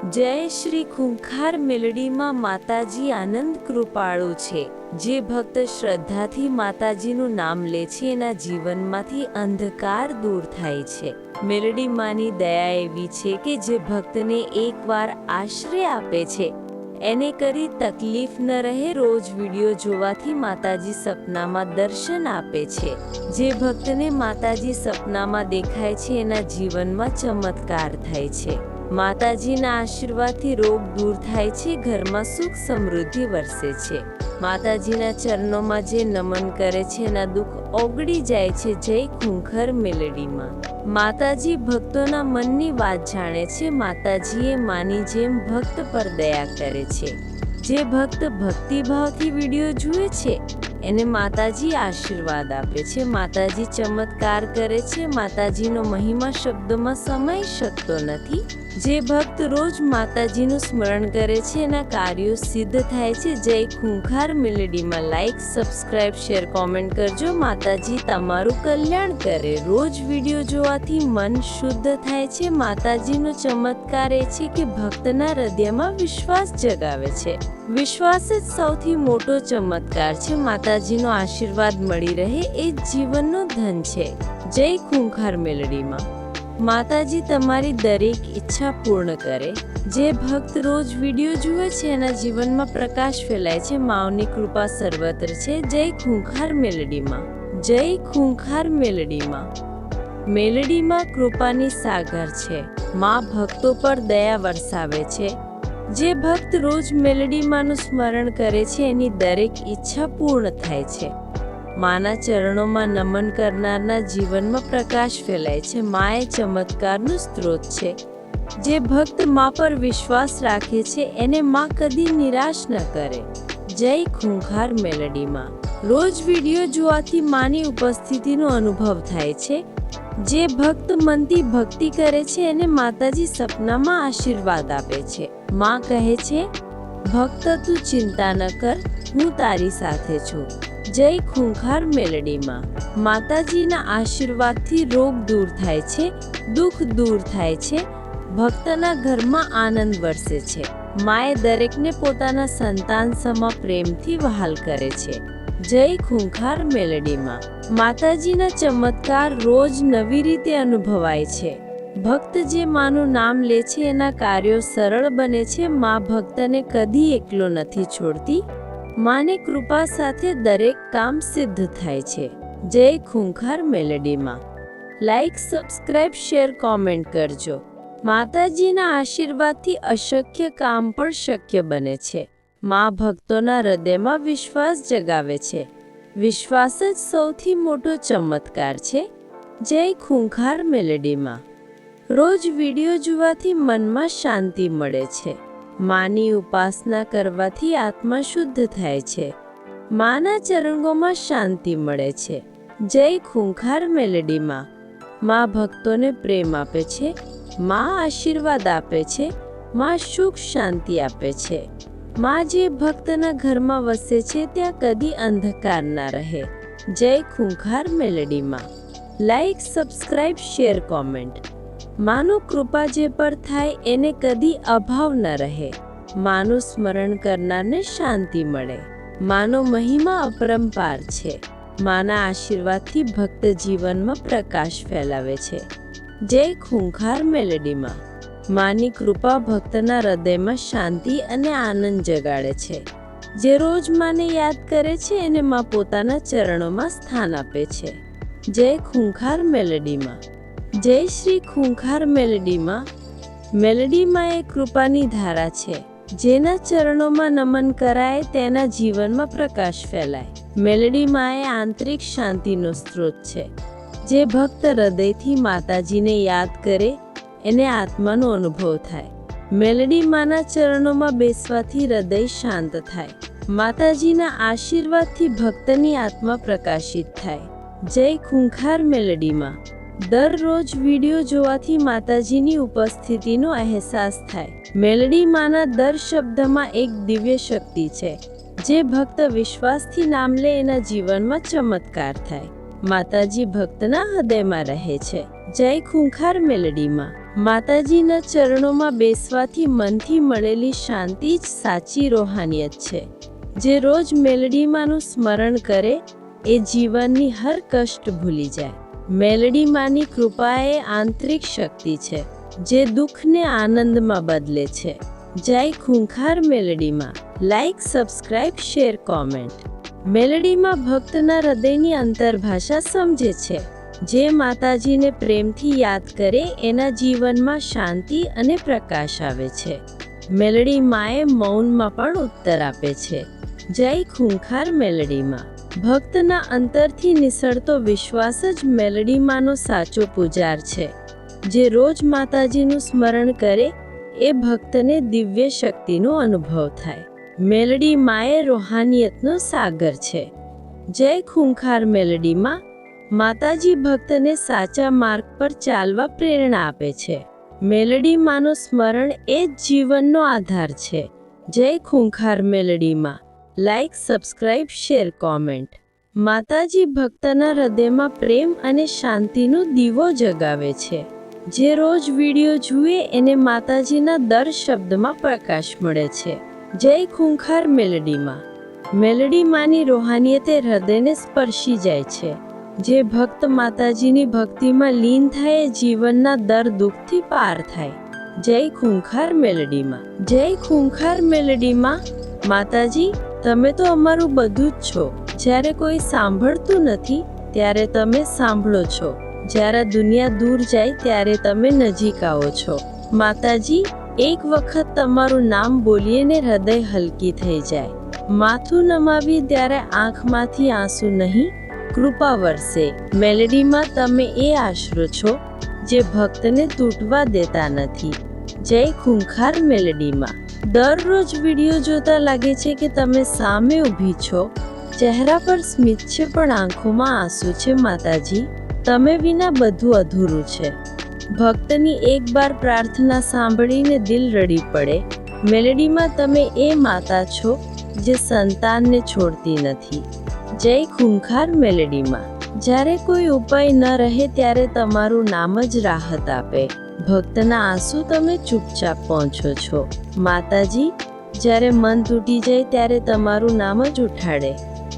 જય શ્રી ખુંખાર મેલડીમાં માતાજી આનંદ કૃપાળુ છે. જે ભક્ત શ્રદ્ધાથી માતાજીનું નામ લે છે, એના જીવનમાંથી અંધકાર દૂર થાય છે. મેલડી માની દયા એવી છે કે જે ભક્તને એકવાર આશ્રય આપે છે. એને કરી તકલીફ ન રહે, રોજ વીડિયો જોવાથી માતાજી સપનામાં દર્શન આપે છે. જે ભક્તને માતાજી સપનામાં દેખાય છે, એના જીવનમાં ચમત્કાર થાય છે. માતાજીના આશીર્વાદથી રોગ દૂર થાય છે, ઘરમાં સુખ સમૃદ્ધિ વરસે છે. માતાજીના ચરણોમાં જે નમન કરે છે, એના દુઃખ ઓગળી જાય છે, જય ખૂંખર મેલડીમાં. માતાજી ભક્તોના મનની વાત જાણે છે, માતાજીએ માની જેમ ભક્ત પર દયા કરે છે. જે ભક્ત ભક્તિભાવથી વીડિયો જુએ છે, એને માતાજી આશીર્વાદ આપે છે. માતાજી ચમત્કાર કરે છે, માતાજીનો મહિમા શબ્દોમાં સમાઈ શકતો નથી. જે ભક્ત રોજ માતાજીનું સ્મરણ કરે છે, એના કાર્યો સિદ્ધ થાય છે. જય Khunkhar Meldi Maa like subscribe share comment કરજો. માતાજી તમારું કલ્યાણ કરે. રોજ વીડિયો જોવાથી મન શુદ્ધ થાય છે. માતાજીનો ચમત્કાર એ છે કે ભક્તના હૃદયમાં વિશ્વાસ જગાવે છે. વિશ્વાસ જ સૌથી મોટો ચમત્કાર છે. માતાજીનો આશીર્વાદ મળી રહે એ જીવનનો ધન છે. જય ખૂંખાર મેલડીમાં. માતાજી તમારી દરેક ઈચ્છા પૂર્ણ કરે. જે ભક્ત રોજ વીડિયો જુએ છે, એના જીવનમાં પ્રકાશ ફેલાય છે. માવની કૃપા સર્વત્ર છે. જય ખૂંખાર મેલડીમાં. જય ખૂંખાર મેલડીમાં. મેલડીમાં કૃપાની સાગર છે. મા ભક્તો પર દયા વરસાવે છે. જે ભક્ત રોજ મેલડીમાંનું સ્મરણ કરે છે, એની દરેક ઈચ્છા પૂર્ણ થાય છે. માના ચરણોમાં નમન કરનારના જીવનમાં પ્રકાશ ફેલાય છે. મા એ ચમત્કારનું સ્ત્રોત છે. જે ભક્ત મા પર વિશ્વાસ રાખે છે, એને મા કદી નિરાશ ન કરે. જય ખૂંખાર મેલડીમાં. રોજ વીડિયો જોવાથી માની ઉપસ્થિતિનો અનુભવ થાય છે. જે ભક્ત મનથી ભક્તિ કરે છે, એને માતાજી સપનામાં આશીર્વાદ આપે છે. માં કહે છે, ભક્ત, તું ચિંતા ન કર, હું તારી સાથે છું. જય ખૂંખાર મેલડીમાં. માતાજીના આશીર્વાદથી રોગ દૂર થાય છે, દુઃખ દૂર થાય છે, ભક્તના ઘરમાં આનંદ વરસે છે. માએ દરેકને પોતાના સંતાન સમા પ્રેમથી વહાલ કરે છે. જય ખૂંખાર મેલડીમાં. માતાજીના ચમત્કાર રોજ નવી રીતે અનુભવાય છે. ભક્ત જે માનું નામ લે છે, એના કાર્યો સરળ બને છે. મા ભક્તને કદી એકલો નથી છોડતી. માને કૃપા સાથે દરેક કામ સિદ્ધ થાય છે. જય Khunkhar Meldi Maa. Like subscribe share comment કરજો. માતાજીના આશીર્વાદથી અશક્ય કામ પણ શક્ય બને છે. મા ભક્તોના હૃદયમાં વિશ્વાસ જગાવે છે. વિશ્વાસ જ સૌથી મોટો ચમત્કાર છે. જય ખૂંખાર મેલડીમાં. રોજ વીડિયો જોવાથી મનમાં શાંતિ મળે છે. માની ઉપાસના કરવાથી આત્મા શુદ્ધ થાય છે. માના ચરણોમાં શાંતિ મળે છે. જય ખૂંખાર મેલડીમાં. મા ભક્તોને પ્રેમ આપે છે. મા આશીર્વાદ આપે છે. મા સુખ શાંતિ આપે છે. મા જે ભક્તના ઘરમાં વસે છે ત્યાં કદી અંધકાર ના રહે. જય Khunkhar Meldi Maa. Like, subscribe, share, comment. માનું કૃપા જે પર થાય એને કદી અભાવ ન રહે. માનું સ્મરણ કરનારને શાંતિ મળે. માનો મહિમા અપરંપાર છે. માના આશીર્વાદથી ભક્ત જીવનમાં પ્રકાશ ફેલાવે છે. જય ખૂંખાર મેલડીમાં. માની કૃપા ભક્તના હૃદયમાં શાંતિ અને આનંદ જગાડે છે. જે રોજ માને યાદ કરે છે એને માં પોતાના ચરણોમાં સ્થાન આપે છે. જય ખૂંખાર મેલડીમાં. જય શ્રી ખૂંખાર મેલડીમાં. મેલડીમાં એ કૃપાની ધારા છે. જેના ચરણોમાં નમન કરાય તેના જીવનમાં પ્રકાશ ફેલાય. મેલડીમાં એ આંતરિક શાંતિનો સ્ત્રોત છે. જે ભક્ત હૃદયથી માતાજીને યાદ કરે, એને આત્માનો અનુભવ થાય. મેલડી માના ચરણોમાં બેસવાથી હૃદય શાંત થાય. માતાજીના આશીર્વાદથી ભક્તની આત્મા પ્રકાશિત થાય. જય ખૂંખાર મેલડીમાં. દરરોજ વીડિયો જોવાથી માતાજીની ઉપસ્થિતિનો અહેસાસ થાય. મેલડી માના દર શબ્દમાં એક દિવ્ય શક્તિ છે, જે ભક્ત વિશ્વાસથી નામ લે એના જીવનમાં ચમત્કાર થાય. માતાજી ભક્તના હૃદયમાં રહે છે. જય ખૂંખાર મેલડીમાં. માતાજીના ચરણોમાં બેસવાથી મનથી મળેલી શાંતિ જ સાચી રોહાનિયત છે. જે રોજ મેલડીમાંનું સ્મરણ કરે, એ જીવનની હર કષ્ટ ભૂલી જાય. મેલડી માની કૃપા એ આંતરિક શક્તિ છે, જે દુઃખને આનંદમાં બદલે છે. જય Khunkhar Meldi Maa. Like, subscribe, share, comment. Meldi Maa ભક્તના હૃદયની અંતરભાષા સમજે છે. જે માતાજીને પ્રેમથી યાદ કરે, એના જીવનમાં શાંતિ અને પ્રકાશ આવે છે. મેલડી માએ મૌનમાં પણ ઉત્તર આપે છે. જય ખૂંખાર મેલડીમાં. ભક્તના અંતરથી નિસળતો વિશ્વાસ જ મેલડીમાંનો સાચો પૂજાર છે. જે રોજ માતાજીનું સ્મરણ કરે, એ ભક્તને દિવ્ય શક્તિનો અનુભવ થાય. મેલડી માએ રોહાનિયતનો સાગર છે. જય ખૂંખાર મેલડીમાં, માતાજી ભક્તને સાચા માર્ગ પર ચાલવા પ્રેરણા આપે છે. મેલડી માનો સ્મરણ એ જ જીવનનો આધાર છે. જય ખૂંખાર મેલડીમાં. લાઈક સબસ્ક્રાઇબ શેર કોમેન્ટ માતાજી ભક્તના હૃદયમાં પ્રેમ અને શાંતિનો દીવો જગાવે છે. જે રોજ વીડિયો જુએ એને માતાજીના દર શબ્દમાં પ્રકાશ મળે છે. જય ખૂંખાર મેલડીમાં. મેલડી માની રોહાનિયતે હૃદયને સ્પર્શી જાય છે. જે ભક્ત માતાજીની ભક્તિમાં લીન થાય, જીવનના દર દુઃખથી પાર થાય. જય ખૂંખાર મેલડીમાં. જય ખૂંખાર મેલડીમાં, માતાજી તમે તો અમારું બધું જ છો. જ્યારે કોઈ સાંભળતું નથી, ત્યારે તમે સાંભળો છો. જ્યારે દુનિયા દૂર જાય, ત્યારે તમે નજીક આવો છો. માતાજી, એક વખત તમારું નામ બોલીને હૃદય હલકી થઈ જાય. માથું નમાવી ત્યારે આંખમાંથી આંસુ નહીં, કૃપા વરસે. મેલેડીમાં તમે એ આશરો છો, જે ભક્તને તૂટવા દેતા નથી. જય ખૂંખાર મેલેડીમાં. દરરોજ વીડિયો જોતા લાગે છે કે તમે સામે ઊભી છો. ચહેરા પર સ્મિત છે, પણ આંખોમાં આંસુ છે, માતાજી. તમે વિના બધું અધૂરું છે. ભક્તની એક બાર પ્રાર્થના સાંભળીને દિલ રડી પડે. મેલેડીમાં તમે એ માતા છો, જે સંતાનને છોડતી નથી. જય ખૂંખાર મેલેડીમાં. જ્યારે કોઈ ઉપાય ન રહે, ત્યારે તમારું નામ જ રાહત આપે. ભક્તના આંસુ તમે ચૂપચાપ પહોંચો છો. માતાજી, જ્યારે મન તૂટી જાય ત્યારે તમારું નામ જ ઉઠાડે.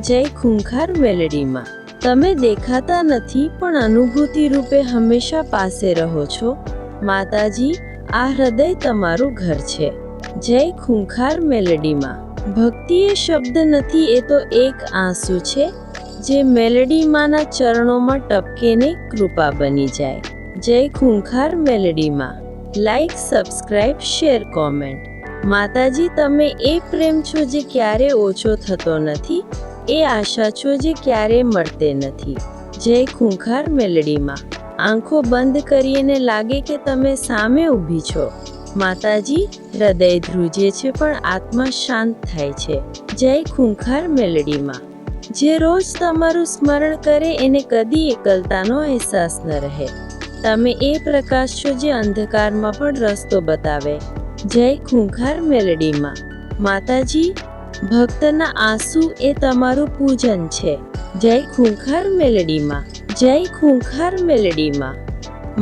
જય ખૂંખાર મેલડીમાં. તમે દેખાતા નથી પણ અનુભૂતિ રૂપે હંમેશા પાસે રહો છો. માતાજી, આ હૃદય તમારું ઘર છે. જય ખૂંખાર મેલડીમાં. ભક્તિ એ શબ્દ નથી એ તો એક આંસુ છે, જે મેલડીમાંના ચરણોમાં ટપકેને કૃપા બની જાય. જય Khunkhar Meldi Maa. Like subscribe share comment માતાજી, તમે એ પ્રેમ છો જે ક્યારે ઓછો થતો નથી? એ આશા છો જે ક્યારે મળતે નથી? જય ખૂંખાર મેલડીમાં. આંખો બંધ કરીને લાગે કે તમે સામે ઊભી છો. માતાજી, હૃદય ધ્રુજે છે પણ આત્મા શાંત થાય છે. જય ખૂંખાર મેલડીમાં. જે રોજ તમારું સ્મરણ કરે, એને કદી એકલતાનો અહેસાસ ન રહે. તમે એ પ્રકાશ છો જે અંધકારમાં પણ રસ્તો બતાવે. જય ખૂંખાર મેલડીમાં. માતાજી, ભક્તના આંસુ એ તમારું પૂજન છે. જય ખૂંખાર મેલડીમાં. જય ખૂંખાર મેલડીમાં.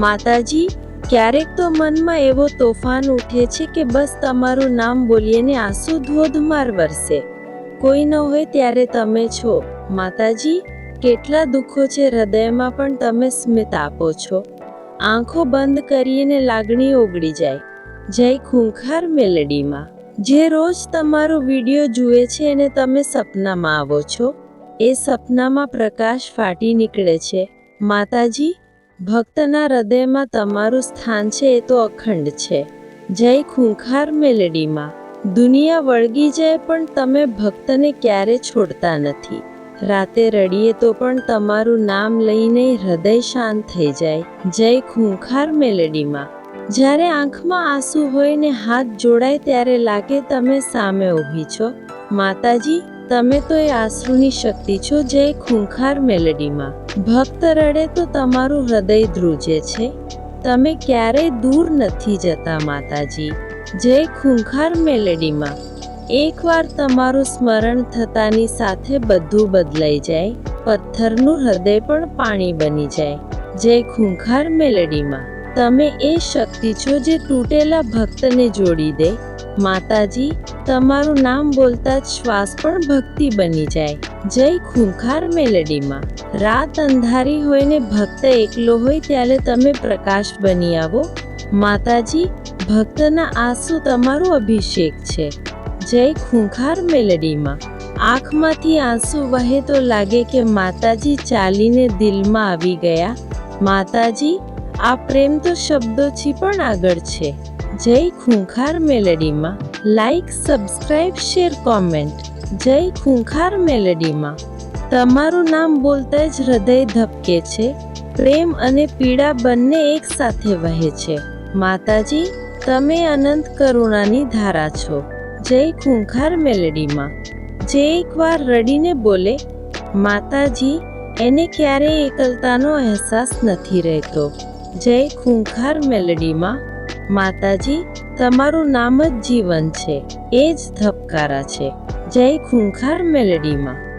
માતાજી, ક્યારેક તો મનમાં એવો તોફાન ઉઠે છે કે બસ તમારું નામ બોલીને આંસુ ધોધમાર વરસે. કોઈ ન હોય ત્યારે તમે છો. માતાજી, કેટલા દુઃખો છે હૃદયમાં પણ તમે સ્મિત આપો છો. આંખો બંધ કરીને લાગણી ઓગળી જાય. જય ખૂંખાર મેલડીમાં. જે રોજ તમારો વીડિયો જુએ છે અને તમે સપનામાં આવો છો, એ સપનામાં પ્રકાશ ફાટી નીકળે છે. માતાજી, ભક્તના હૃદયમાં તમારું સ્થાન છે, એ તો અખંડ છે. જય ખૂંખાર મેલડીમાં. દુનિયા વળગી જાય પણ તમે ભક્તને ક્યારે છોડતા નથી. રાતે રડીએ તો પણ તમારું નામ લઈને હૃદય શાંત થઈ જાય. જય ખૂંખાર મેલડીમાં. જ્યારે આંખમાં આંસુ હોય ને હાથ જોડાય ત્યારે લાગે તમે સામે ઊભી છો. માતાજી, તમે તો એ આંસુની શક્તિ છો, જય ખૂંખાર મેલડીમાં. ભક્ત રડે તો તમારું હૃદય ધ્રુજે છે. તમે ક્યારેય દૂર નથી જતા માતાજી. જય ખૂંખાર મેલડીમાં. એકવાર તમારું સ્મરણ થતાની સાથે બધું બદલાઈ જાય, પથ્થરનું હૃદય પણ પાણી બની જાય જય ખૂંખાર મેલડીમાં. તમે એ શક્તિ છો જે તૂટેલા ભક્તને જોડી દે. માતાજી, તમારું નામ બોલતા જ શ્વાસ પણ ભક્તિ બની જાય. જય ખૂંખાર મેલેડીમાં. રાત અંધારી હોય ને ભક્ત એકલો હોય ત્યારે તમે પ્રકાશ બની આવો. માતાજી, ભક્તના આંસુ તમારો અભિષેક છે. જય ખૂંખાર મેલડીમાં. આંખમાંથી આંસુ વહે તો લાગે કે માતાજી ચાલીને દિલમાં આવી ગયા. માતાજી, આ પ્રેમ તો શબ્દોથી પણ આગળ છે. જય Khunkhar Meldi Maa. Like, subscribe, share, comment. જય ખૂંખાર મેલડીમાં. તમારું નામ બોલતા જ હૃદય ધબકે છે. પ્રેમ અને પીડા બંને એક સાથે વહે છે. માતાજી, તમે અનંત કરુણાની ધારા છો. જય ખૂંખાર મેલેડીમાં. જે એકવાર રડીને બોલે, માતાજી, એને ક્યારેય એકલતાનો અહેસાસ નથી રહેતો. જય ખૂંખાર મેલેડીમાં, માતાજી, તમારું નામ જ જીવન છે, એ જ ધબકારા છે. જય ખૂંખાર મેલેડીમાં.